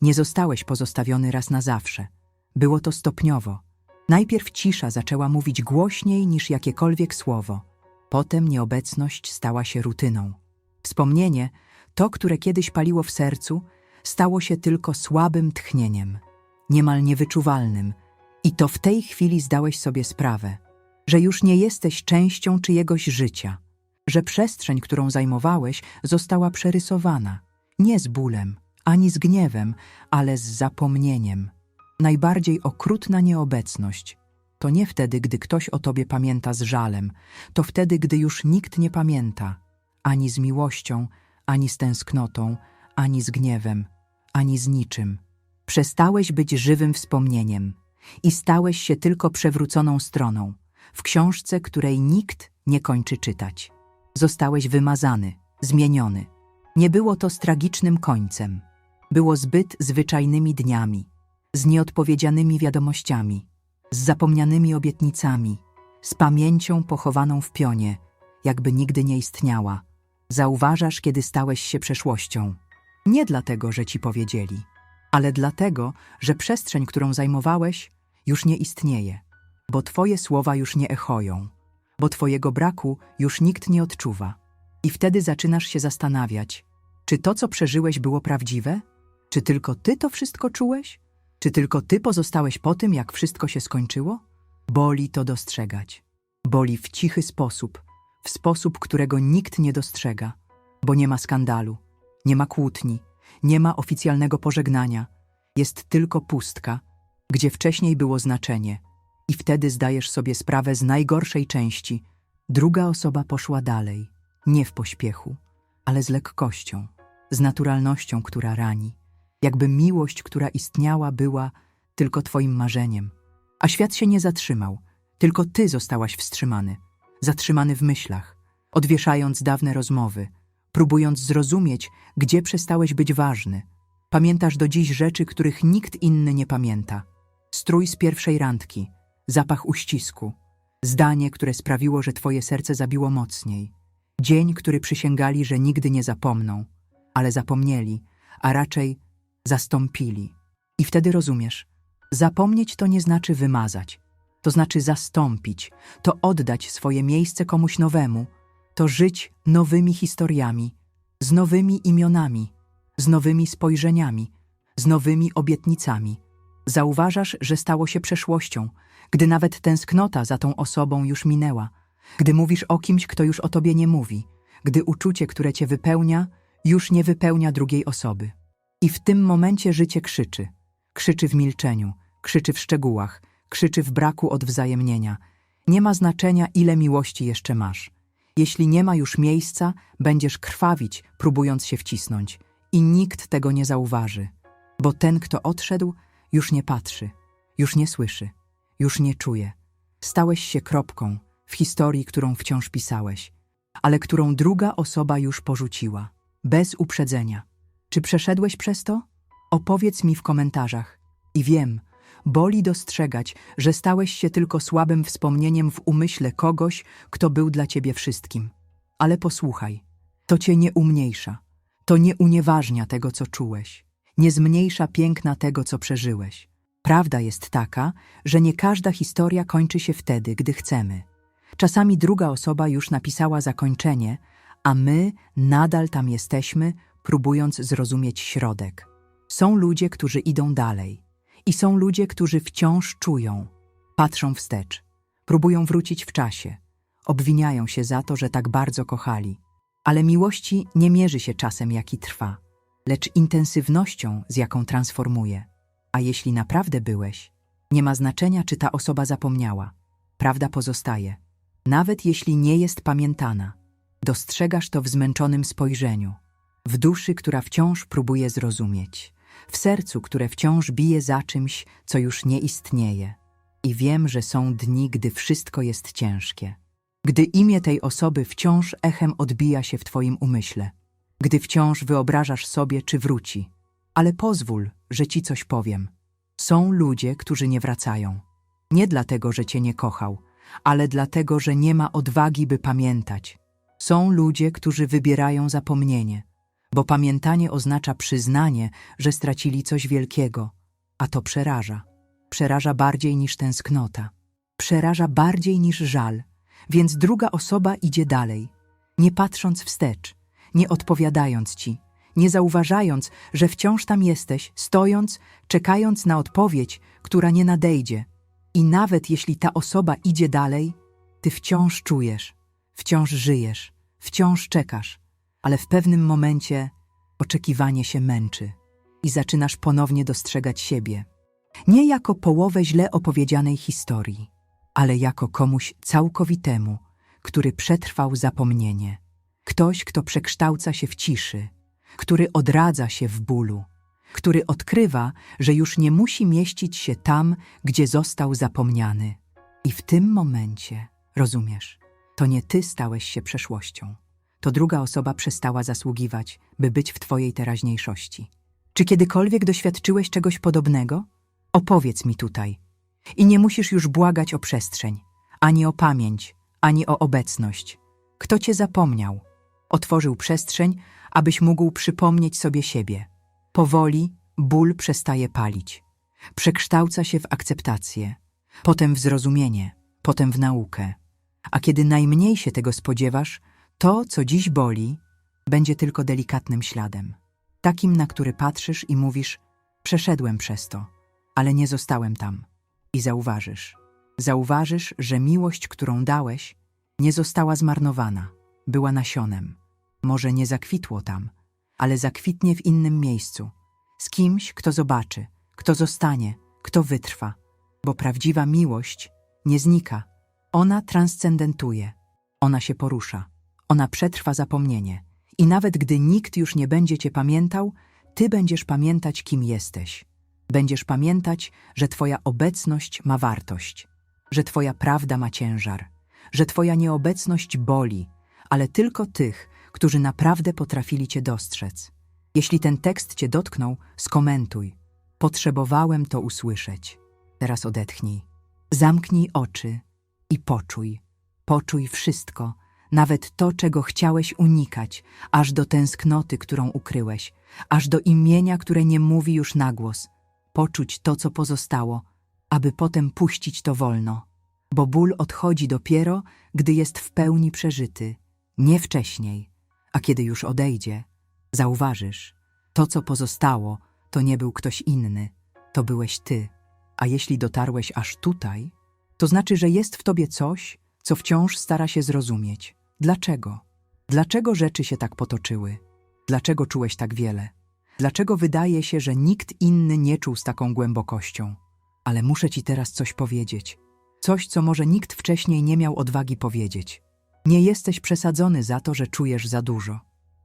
Nie zostałeś pozostawiony raz na zawsze. Było to stopniowo. Najpierw cisza zaczęła mówić głośniej niż jakiekolwiek słowo. Potem nieobecność stała się rutyną. Wspomnienie, to, które kiedyś paliło w sercu, stało się tylko słabym tchnieniem, niemal niewyczuwalnym. I to w tej chwili zdałeś sobie sprawę, że już nie jesteś częścią czyjegoś życia, że przestrzeń, którą zajmowałeś, została przerysowana, nie z bólem, ani z gniewem, ale z zapomnieniem. Najbardziej okrutna nieobecność to nie wtedy, gdy ktoś o tobie pamięta z żalem, to wtedy, gdy już nikt nie pamięta, ani z miłością, ani z tęsknotą, ani z gniewem, ani z niczym. Przestałeś być żywym wspomnieniem i stałeś się tylko przewróconą stroną w książce, której nikt nie kończy czytać. Zostałeś wymazany, zmieniony. Nie było to z tragicznym końcem. Było zbyt zwyczajnymi dniami, z nieodpowiedzianymi wiadomościami, z zapomnianymi obietnicami, z pamięcią pochowaną w pionie, jakby nigdy nie istniała. Zauważasz, kiedy stałeś się przeszłością. Nie dlatego, że ci powiedzieli, ale dlatego, że przestrzeń, którą zajmowałeś, już nie istnieje, bo twoje słowa już nie echoją, bo twojego braku już nikt nie odczuwa. I wtedy zaczynasz się zastanawiać, czy to, co przeżyłeś, było prawdziwe? Czy tylko ty to wszystko czułeś? Czy tylko ty pozostałeś po tym, jak wszystko się skończyło? Boli to dostrzegać. Boli w cichy sposób, w sposób, którego nikt nie dostrzega, bo nie ma skandalu, nie ma kłótni, nie ma oficjalnego pożegnania. Jest tylko pustka, gdzie wcześniej było znaczenie. I wtedy zdajesz sobie sprawę z najgorszej części. Druga osoba poszła dalej, nie w pośpiechu, ale z lekkością, z naturalnością, która rani. Jakby miłość, która istniała, była tylko twoim marzeniem. A świat się nie zatrzymał, tylko ty zostałaś wstrzymany, zatrzymany w myślach, odwieszając dawne rozmowy, próbując zrozumieć, gdzie przestałeś być ważny. Pamiętasz do dziś rzeczy, których nikt inny nie pamięta. Strój z pierwszej randki, zapach uścisku, zdanie, które sprawiło, że twoje serce zabiło mocniej, dzień, który przysięgali, że nigdy nie zapomną, ale zapomnieli, a raczej zastąpili. I wtedy rozumiesz, zapomnieć to nie znaczy wymazać, to znaczy zastąpić, to oddać swoje miejsce komuś nowemu, to żyć nowymi historiami, z nowymi imionami, z nowymi spojrzeniami, z nowymi obietnicami. Zauważasz, że stało się przeszłością, gdy nawet tęsknota za tą osobą już minęła, gdy mówisz o kimś, kto już o tobie nie mówi, gdy uczucie, które cię wypełnia, już nie wypełnia drugiej osoby. I w tym momencie życie krzyczy. Krzyczy w milczeniu, krzyczy w szczegółach, krzyczy w braku odwzajemnienia. Nie ma znaczenia, ile miłości jeszcze masz. Jeśli nie ma już miejsca, będziesz krwawić, próbując się wcisnąć. I nikt tego nie zauważy, bo ten, kto odszedł, już nie patrzy, już nie słyszy, już nie czuje. Stałeś się kropką w historii, którą wciąż pisałeś, ale którą druga osoba już porzuciła, bez uprzedzenia. Czy przeszedłeś przez to? Opowiedz mi w komentarzach. I wiem, boli dostrzegać, że stałeś się tylko słabym wspomnieniem w umyśle kogoś, kto był dla ciebie wszystkim. Ale posłuchaj, to cię nie umniejsza, to nie unieważnia tego, co czułeś, nie zmniejsza piękna tego, co przeżyłeś. Prawda jest taka, że nie każda historia kończy się wtedy, gdy chcemy. Czasami druga osoba już napisała zakończenie, a my nadal tam jesteśmy, próbując zrozumieć środek. Są ludzie, którzy idą dalej, i są ludzie, którzy wciąż czują, patrzą wstecz, próbują wrócić w czasie, obwiniają się za to, że tak bardzo kochali. Ale miłości nie mierzy się czasem, jaki trwa, lecz intensywnością, z jaką transformuje. A jeśli naprawdę byłeś, nie ma znaczenia, czy ta osoba zapomniała. Prawda pozostaje. Nawet jeśli nie jest pamiętana, dostrzegasz to w zmęczonym spojrzeniu, w duszy, która wciąż próbuje zrozumieć, w sercu, które wciąż bije za czymś, co już nie istnieje. I wiem, że są dni, gdy wszystko jest ciężkie. Gdy imię tej osoby wciąż echem odbija się w Twoim umyśle, gdy wciąż wyobrażasz sobie, czy wróci. Ale pozwól, że Ci coś powiem. Są ludzie, którzy nie wracają. Nie dlatego, że Cię nie kochał, ale dlatego, że nie ma odwagi, by pamiętać. Są ludzie, którzy wybierają zapomnienie, bo pamiętanie oznacza przyznanie, że stracili coś wielkiego, a to przeraża. Przeraża bardziej niż tęsknota. Przeraża bardziej niż żal, więc druga osoba idzie dalej, nie patrząc wstecz, nie odpowiadając ci, nie zauważając, że wciąż tam jesteś, stojąc, czekając na odpowiedź, która nie nadejdzie. I nawet jeśli ta osoba idzie dalej, ty wciąż czujesz, wciąż żyjesz, wciąż czekasz, ale w pewnym momencie oczekiwanie się męczy i zaczynasz ponownie dostrzegać siebie. Nie jako połowę źle opowiedzianej historii, ale jako komuś całkowitemu, który przetrwał zapomnienie. Ktoś, kto przekształca się w ciszy, który odradza się w bólu, który odkrywa, że już nie musi mieścić się tam, gdzie został zapomniany. I w tym momencie, rozumiesz, to nie ty stałeś się przeszłością. To druga osoba przestała zasługiwać, by być w twojej teraźniejszości. Czy kiedykolwiek doświadczyłeś czegoś podobnego? Opowiedz mi tutaj. I nie musisz już błagać o przestrzeń, ani o pamięć, ani o obecność. Kto cię zapomniał? Otworzył przestrzeń, abyś mógł przypomnieć sobie siebie. Powoli ból przestaje palić. Przekształca się w akceptację, potem w zrozumienie, potem w naukę. A kiedy najmniej się tego spodziewasz, to, co dziś boli, będzie tylko delikatnym śladem. Takim, na który patrzysz i mówisz: Przeszedłem przez to, ale nie zostałem tam. I zauważysz. Zauważysz, że miłość, którą dałeś, nie została zmarnowana, była nasionem. Może nie zakwitło tam, ale zakwitnie w innym miejscu, z kimś, kto zobaczy, kto zostanie, kto wytrwa, bo prawdziwa miłość nie znika. Ona transcendentuje, ona się porusza, ona przetrwa zapomnienie. I nawet gdy nikt już nie będzie cię pamiętał, ty będziesz pamiętać, kim jesteś. Będziesz pamiętać, że twoja obecność ma wartość, że twoja prawda ma ciężar, że twoja nieobecność boli, ale tylko tych, którzy naprawdę potrafili cię dostrzec. Jeśli ten tekst cię dotknął, skomentuj. Potrzebowałem to usłyszeć. Teraz odetchnij. Zamknij oczy i poczuj. Poczuj wszystko, nawet to, czego chciałeś unikać, aż do tęsknoty, którą ukryłeś, aż do imienia, które nie mówi już na głos. Poczuć to, co pozostało, aby potem puścić to wolno. Bo ból odchodzi dopiero, gdy jest w pełni przeżyty, nie wcześniej. A kiedy już odejdzie, zauważysz, to, co pozostało, to nie był ktoś inny, to byłeś ty. A jeśli dotarłeś aż tutaj, to znaczy, że jest w tobie coś, co wciąż stara się zrozumieć. Dlaczego? Dlaczego rzeczy się tak potoczyły? Dlaczego czułeś tak wiele? Dlaczego wydaje się, że nikt inny nie czuł z taką głębokością? Ale muszę ci teraz coś powiedzieć. Coś, co może nikt wcześniej nie miał odwagi powiedzieć. Nie jesteś przesadzony za to, że czujesz za dużo.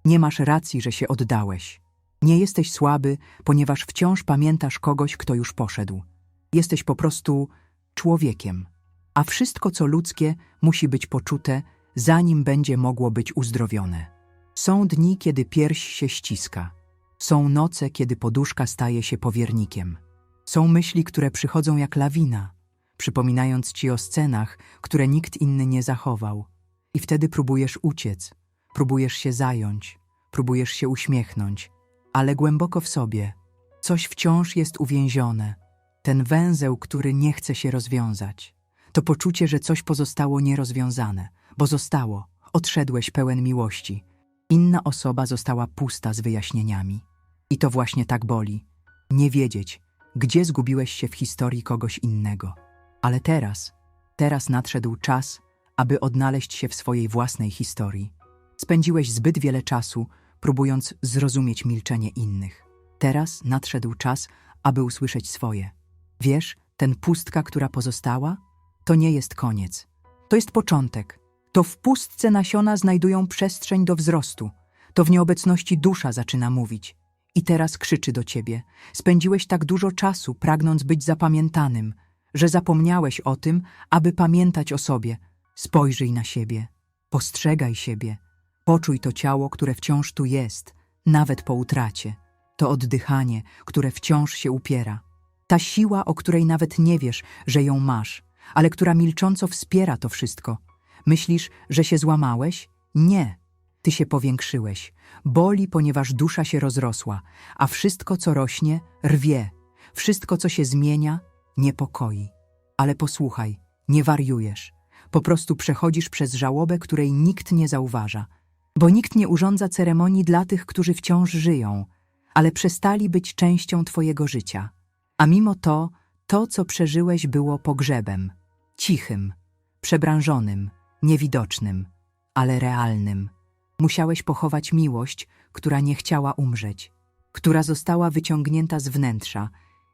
Nie masz racji, że się oddałeś. Nie jesteś słaby, ponieważ wciąż pamiętasz kogoś, kto już poszedł. Jesteś po prostu człowiekiem. A wszystko, co ludzkie, musi być poczute, zanim będzie mogło być uzdrowione. Są dni, kiedy pierś się ściska. Są noce, kiedy poduszka staje się powiernikiem. Są myśli, które przychodzą jak lawina, przypominając ci o scenach, które nikt inny nie zachował. I wtedy próbujesz uciec, próbujesz się zająć, próbujesz się uśmiechnąć, ale głęboko w sobie coś wciąż jest uwięzione. Ten węzeł, który nie chce się rozwiązać. To poczucie, że coś pozostało nierozwiązane, bo zostało, odszedłeś pełen miłości. Inna osoba została pusta z wyjaśnieniami. I to właśnie tak boli. Nie wiedzieć, gdzie zgubiłeś się w historii kogoś innego. Ale teraz, teraz nadszedł czas, aby odnaleźć się w swojej własnej historii. Spędziłeś zbyt wiele czasu, próbując zrozumieć milczenie innych. Teraz nadszedł czas, aby usłyszeć swoje. Wiesz, ten pustka, która pozostała, to nie jest koniec. To jest początek. To w pustce nasiona znajdują przestrzeń do wzrostu. To w nieobecności dusza zaczyna mówić. I teraz krzyczy do ciebie. Spędziłeś tak dużo czasu, pragnąc być zapamiętanym, że zapomniałeś o tym, aby pamiętać o sobie. Spojrzyj na siebie, postrzegaj siebie, poczuj to ciało, które wciąż tu jest, nawet po utracie. To oddychanie, które wciąż się upiera. Ta siła, o której nawet nie wiesz, że ją masz, ale która milcząco wspiera to wszystko. Myślisz, że się złamałeś? Nie. Ty się powiększyłeś. Boli, ponieważ dusza się rozrosła, a wszystko, co rośnie, rwie. Wszystko, co się zmienia, niepokoi. Ale posłuchaj, nie wariujesz. Po prostu przechodzisz przez żałobę, której nikt nie zauważa. Bo nikt nie urządza ceremonii dla tych, którzy wciąż żyją, ale przestali być częścią Twojego życia. A mimo to, to, co przeżyłeś, było pogrzebem. Cichym, przebranżonym, niewidocznym, ale realnym. Musiałeś pochować miłość, która nie chciała umrzeć, która została wyciągnięta z wnętrza,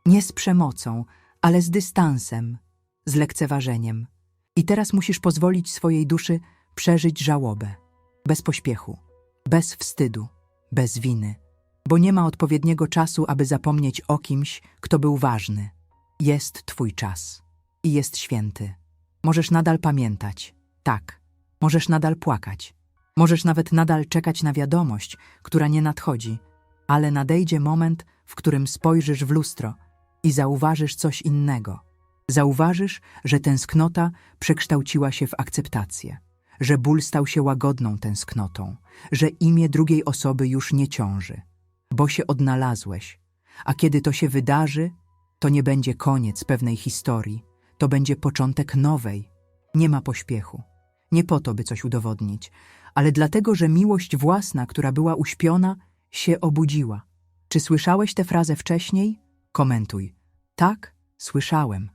nie z przemocą, ale z dystansem, z lekceważeniem. I teraz musisz pozwolić swojej duszy przeżyć żałobę. Bez pośpiechu, bez wstydu, bez winy. Bo nie ma odpowiedniego czasu, aby zapomnieć o kimś, kto był ważny. Jest Twój czas. I jest święty. Możesz nadal pamiętać. Tak. Możesz nadal płakać. Możesz nawet nadal czekać na wiadomość, która nie nadchodzi, ale nadejdzie moment, w którym spojrzysz w lustro i zauważysz coś innego. Zauważysz, że tęsknota przekształciła się w akceptację, że ból stał się łagodną tęsknotą, że imię drugiej osoby już nie ciąży, bo się odnalazłeś. A kiedy to się wydarzy, to nie będzie koniec pewnej historii, to będzie początek nowej. Nie ma pośpiechu. Nie po to, by coś udowodnić, ale dlatego, że miłość własna, która była uśpiona, się obudziła. Czy słyszałeś tę frazę wcześniej? Komentuj. Tak, słyszałem.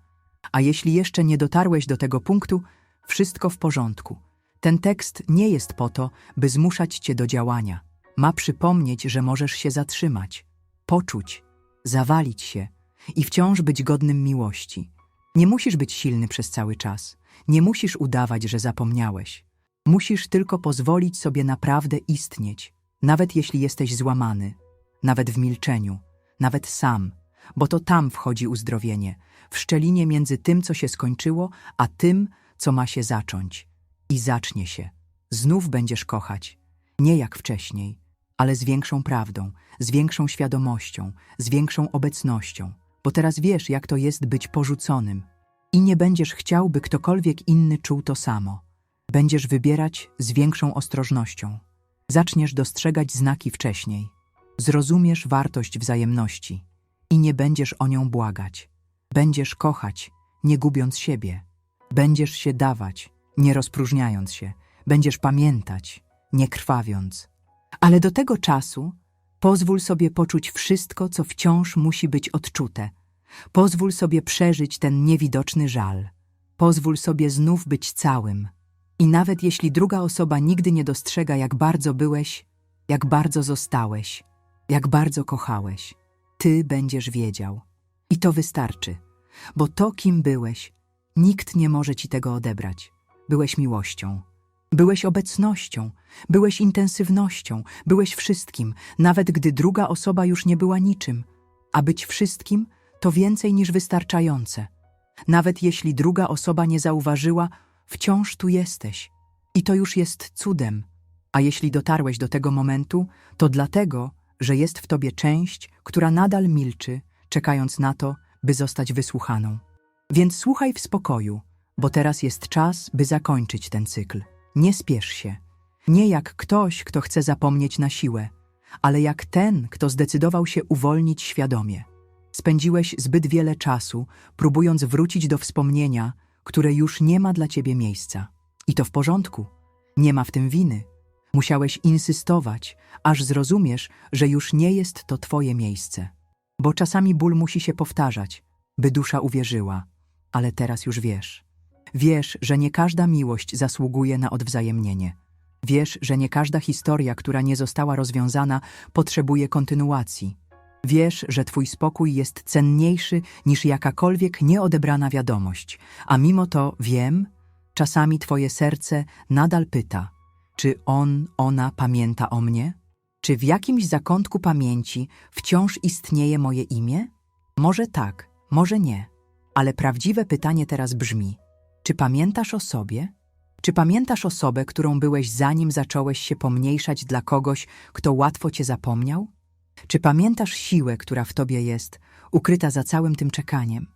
A jeśli jeszcze nie dotarłeś do tego punktu, wszystko w porządku. Ten tekst nie jest po to, by zmuszać cię do działania. Ma przypomnieć, że możesz się zatrzymać, poczuć, zawalić się i wciąż być godnym miłości. Nie musisz być silny przez cały czas. Nie musisz udawać, że zapomniałeś. Musisz tylko pozwolić sobie naprawdę istnieć, nawet jeśli jesteś złamany, nawet w milczeniu, nawet sam, bo to tam wchodzi uzdrowienie, w szczelinie między tym, co się skończyło, a tym, co ma się zacząć. I zacznie się. Znów będziesz kochać. Nie jak wcześniej, ale z większą prawdą, z większą świadomością, z większą obecnością, bo teraz wiesz, jak to jest być porzuconym. I nie będziesz chciał, by ktokolwiek inny czuł to samo. Będziesz wybierać z większą ostrożnością. Zaczniesz dostrzegać znaki wcześniej. Zrozumiesz wartość wzajemności i nie będziesz o nią błagać. Będziesz kochać, nie gubiąc siebie. Będziesz się dawać, nie rozpróżniając się. Będziesz pamiętać, nie krwawiąc. Ale do tego czasu pozwól sobie poczuć wszystko, co wciąż musi być odczute. Pozwól sobie przeżyć ten niewidoczny żal. Pozwól sobie znów być całym. I nawet jeśli druga osoba nigdy nie dostrzega, jak bardzo byłeś, jak bardzo zostałeś, jak bardzo kochałeś, ty będziesz wiedział. I to wystarczy, bo to, kim byłeś, nikt nie może ci tego odebrać. Byłeś miłością, byłeś obecnością, byłeś intensywnością, byłeś wszystkim, nawet gdy druga osoba już nie była niczym. A być wszystkim to więcej niż wystarczające. Nawet jeśli druga osoba nie zauważyła, wciąż tu jesteś. I to już jest cudem. A jeśli dotarłeś do tego momentu, to dlatego, że jest w tobie część, która nadal milczy, czekając na to, by zostać wysłuchaną. Więc słuchaj w spokoju, bo teraz jest czas, by zakończyć ten cykl. Nie spiesz się. Nie jak ktoś, kto chce zapomnieć na siłę, ale jak ten, kto zdecydował się uwolnić świadomie. Spędziłeś zbyt wiele czasu, próbując wrócić do wspomnienia, które już nie ma dla ciebie miejsca. I to w porządku. Nie ma w tym winy. Musiałeś insystować, aż zrozumiesz, że już nie jest to twoje miejsce. Bo czasami ból musi się powtarzać, by dusza uwierzyła. Ale teraz już wiesz. Wiesz, że nie każda miłość zasługuje na odwzajemnienie. Wiesz, że nie każda historia, która nie została rozwiązana, potrzebuje kontynuacji. Wiesz, że twój spokój jest cenniejszy niż jakakolwiek nieodebrana wiadomość, a mimo to wiem, czasami twoje serce nadal pyta, czy on, ona pamięta o mnie? Czy w jakimś zakątku pamięci wciąż istnieje moje imię? Może tak, może nie, ale prawdziwe pytanie teraz brzmi: czy pamiętasz o sobie? Czy pamiętasz osobę, którą byłeś zanim zacząłeś się pomniejszać dla kogoś, kto łatwo cię zapomniał? Czy pamiętasz siłę, która w tobie jest, ukryta za całym tym czekaniem?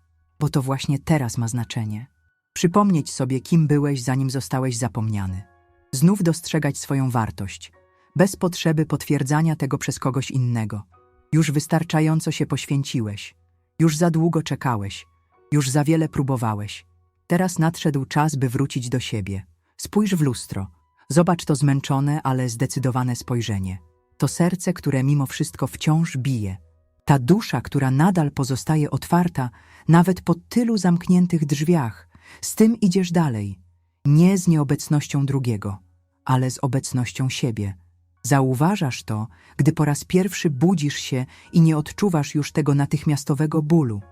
Bo to właśnie teraz ma znaczenie. Przypomnieć sobie, kim byłeś, zanim zostałeś zapomniany. Znów dostrzegać swoją wartość. bez potrzeby potwierdzania tego przez kogoś innego. Już wystarczająco się poświęciłeś, już za długo czekałeś, już za wiele próbowałeś. Teraz nadszedł czas, by wrócić do siebie. Spójrz w lustro. Zobacz to zmęczone, ale zdecydowane spojrzenie. To serce, które mimo wszystko wciąż bije. Ta dusza, która nadal pozostaje otwarta, nawet po tylu zamkniętych drzwiach. Z tym idziesz dalej. Nie z nieobecnością drugiego, ale z obecnością siebie. Zauważasz to, gdy po raz pierwszy budzisz się i nie odczuwasz już tego natychmiastowego bólu,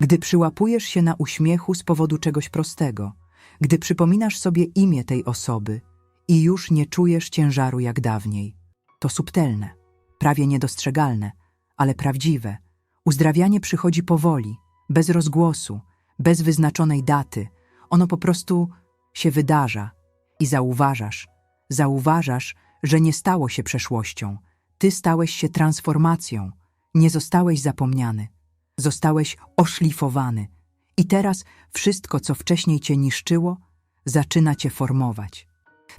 gdy przyłapujesz się na uśmiechu z powodu czegoś prostego, gdy przypominasz sobie imię tej osoby i już nie czujesz ciężaru jak dawniej. To subtelne, prawie niedostrzegalne, ale prawdziwe. Uzdrawianie przychodzi powoli, bez rozgłosu, bez wyznaczonej daty. Ono po prostu się wydarza i zauważasz, zauważasz, że nie stało się przeszłością. Ty stałeś się transformacją. Nie zostałeś zapomniany. Zostałeś oszlifowany. I teraz wszystko, co wcześniej cię niszczyło, zaczyna cię formować.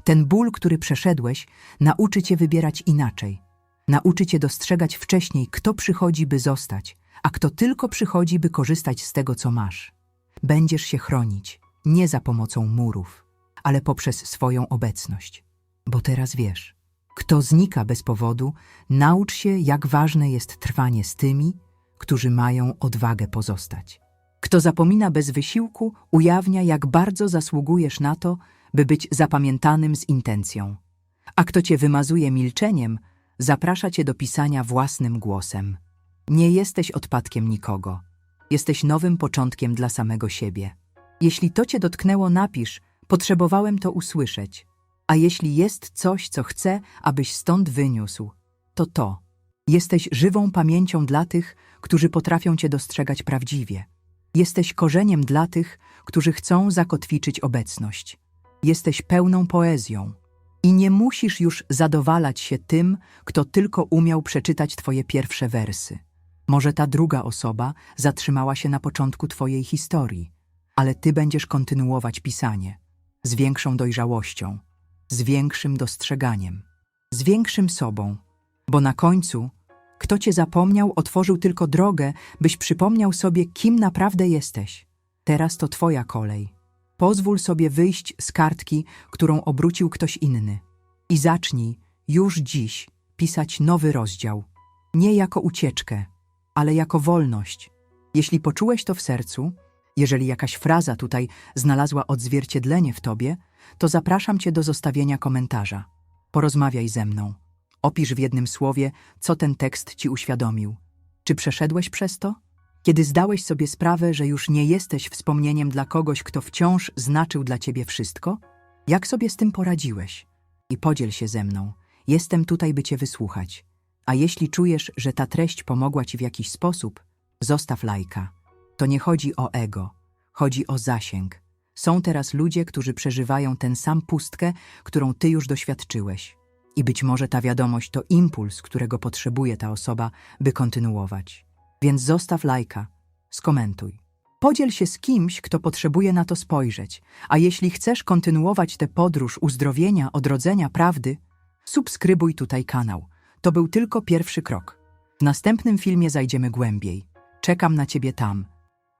Ten ból, który przeszedłeś, nauczy cię wybierać inaczej. Nauczy cię dostrzegać wcześniej, kto przychodzi, by zostać, a kto tylko przychodzi, by korzystać z tego, co masz. Będziesz się chronić, nie za pomocą murów, ale poprzez swoją obecność. Bo teraz wiesz, kto znika bez powodu, naucz się, jak ważne jest trwanie z tymi, którzy mają odwagę pozostać. Kto zapomina bez wysiłku, ujawnia, jak bardzo zasługujesz na to, by być zapamiętanym z intencją. A kto cię wymazuje milczeniem, zaprasza cię do pisania własnym głosem. Nie jesteś odpadkiem nikogo. Jesteś nowym początkiem dla samego siebie. Jeśli to cię dotknęło, napisz: Potrzebowałem to usłyszeć. A jeśli jest coś, co chcę, abyś stąd wyniósł, to to. Jesteś żywą pamięcią dla tych, którzy potrafią cię dostrzegać prawdziwie. Jesteś korzeniem dla tych, którzy chcą zakotwiczyć obecność. Jesteś pełną poezją. I nie musisz już zadowalać się tym, kto tylko umiał przeczytać twoje pierwsze wersy. Może ta druga osoba zatrzymała się na początku twojej historii, ale ty będziesz kontynuować pisanie z większą dojrzałością, z większym dostrzeganiem, z większym sobą, bo na końcu kto cię zapomniał, otworzył tylko drogę, byś przypomniał sobie, kim naprawdę jesteś. Teraz to twoja kolej. Pozwól sobie wyjść z kartki, którą obrócił ktoś inny. I zacznij już dziś pisać nowy rozdział. Nie jako ucieczkę, ale jako wolność. Jeśli poczułeś to w sercu, jeżeli jakaś fraza tutaj znalazła odzwierciedlenie w tobie, to zapraszam cię do zostawienia komentarza. Porozmawiaj ze mną. Opisz w jednym słowie, co ten tekst ci uświadomił. Czy przeszedłeś przez to? Kiedy zdałeś sobie sprawę, że już nie jesteś wspomnieniem dla kogoś, kto wciąż znaczył dla ciebie wszystko? Jak sobie z tym poradziłeś? I podziel się ze mną. Jestem tutaj, by cię wysłuchać. A jeśli czujesz, że ta treść pomogła ci w jakiś sposób, zostaw lajka. To nie chodzi o ego, chodzi o zasięg. Są teraz ludzie, którzy przeżywają ten sam pustkę, którą ty już doświadczyłeś. I być może ta wiadomość to impuls, którego potrzebuje ta osoba, by kontynuować. Więc zostaw lajka, skomentuj. Podziel się z kimś, kto potrzebuje na to spojrzeć. A jeśli chcesz kontynuować tę podróż uzdrowienia, odrodzenia prawdy, subskrybuj tutaj kanał. To był tylko pierwszy krok. W następnym filmie zajdziemy głębiej. Czekam na ciebie tam.